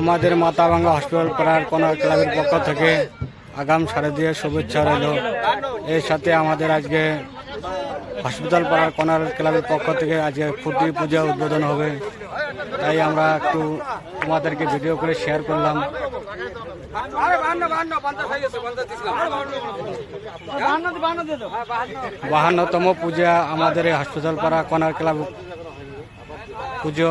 আমাদের মাথাভাঙ্গা হসপিটাল পাড়ার কনার ক্লাবের পক্ষ থেকে আগাম শারদীয় শুভেচ্ছা রইল। এর সাথে আমাদের আজকে হসপিটাল পাড়ার কনার ক্লাবের পক্ষ থেকে আজকে ফুটি পূজা উদ্বোধন হবে। তাই আমরা একটু তোমাদেরকে ভিডিও করে শেয়ার করলাম। বাহান্নতম পূজা আমাদের এই হসপিটাল পাড়া কনার ক্লাব পুজো।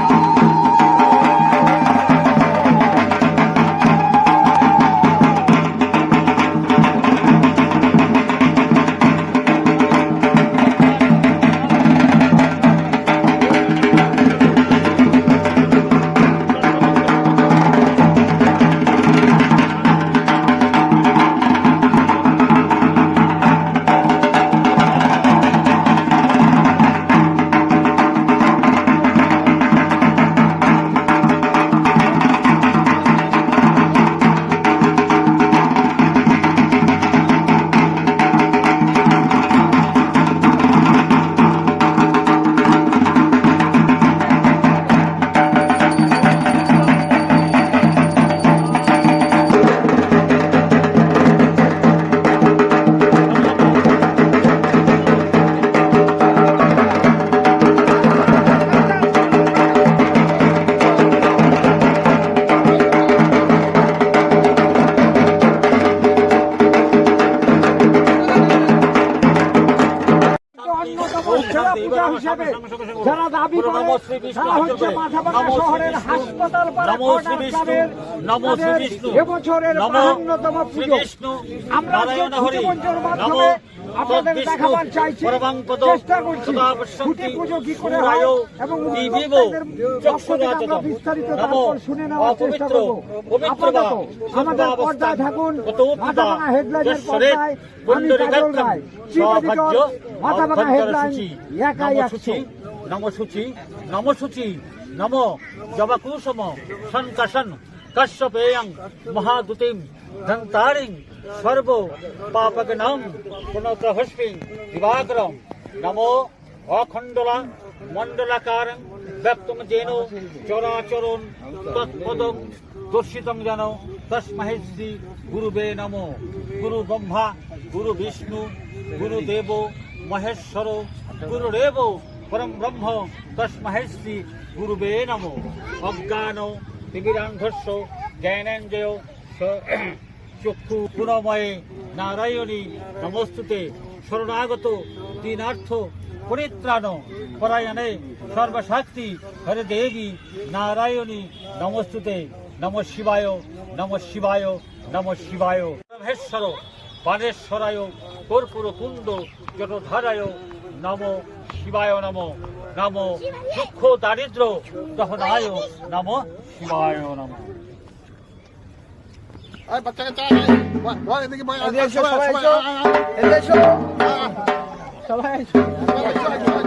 পূজা হিসেবে যারা দাবি করে তারা হচ্ছে মাথাভাঙা শহরের হাসপাতাল পাড়া শ্রী বিষ্ণু, ক্লাবের শ্রী বিষ্ণু, এবছরের বাহান্নতম পুজো। আমরা মাধ্যমে আপনাদের দেখাবার চাইছি চেষ্টা করছি পুজো কি করে হয় এবং বিস্তারিত তারপর শুনে নেওয়ার চেষ্টা করব। আপাতত আমাদের পর্দায় থাকুন মাথাভাঙা হেডলাইনের পর্দায় আমি কাজল রায় মাথাভাঙা অভ্যন্তর হেডলাইন একাই নম একশো সূচি, নম সূচি নম সূচি নম জবাকুসুম কশ্যপেয়ং মহাদুতিম ধন্তারিং সর্ব পাপগনম পুনঃপ্রহস্মিং দিবাকরম নমো অখণ্ডলা মণ্ডলাকারং ব্যক্তম যেন চরাচরণ তৎপদং দর্শিতং যেন তস্মহে গুরুবে নম গুরু ব্রহ্মা গুরু বিষ্ণু গুরুদেব মহেশ্বর গুরুরেব পরম ব্রহ্ম তস্মহে গুরুবে নম অজ্ঞান তিমিরান্ধস্য জ্ঞানেঞ্জয় চক্ষু পুরময়ে নারায়ণী নমস্তুতে শরণাগত দীনার্থ পরিত্রাণ পরায়ণে সর্বশক্তি হরে দেবী নারায়ণী নমস্তুতে নম শিবায় নম শিবায় নম শিবায়। বানেশ্বরায় কর্পূর কুণ্ড জটধারায় নম শিবায় নম নম দুঃখ দারিদ্র দহনায় নম শিবায় নম। আরে বাচ্চাকে চা বল এদিকে বল সবাই সবাই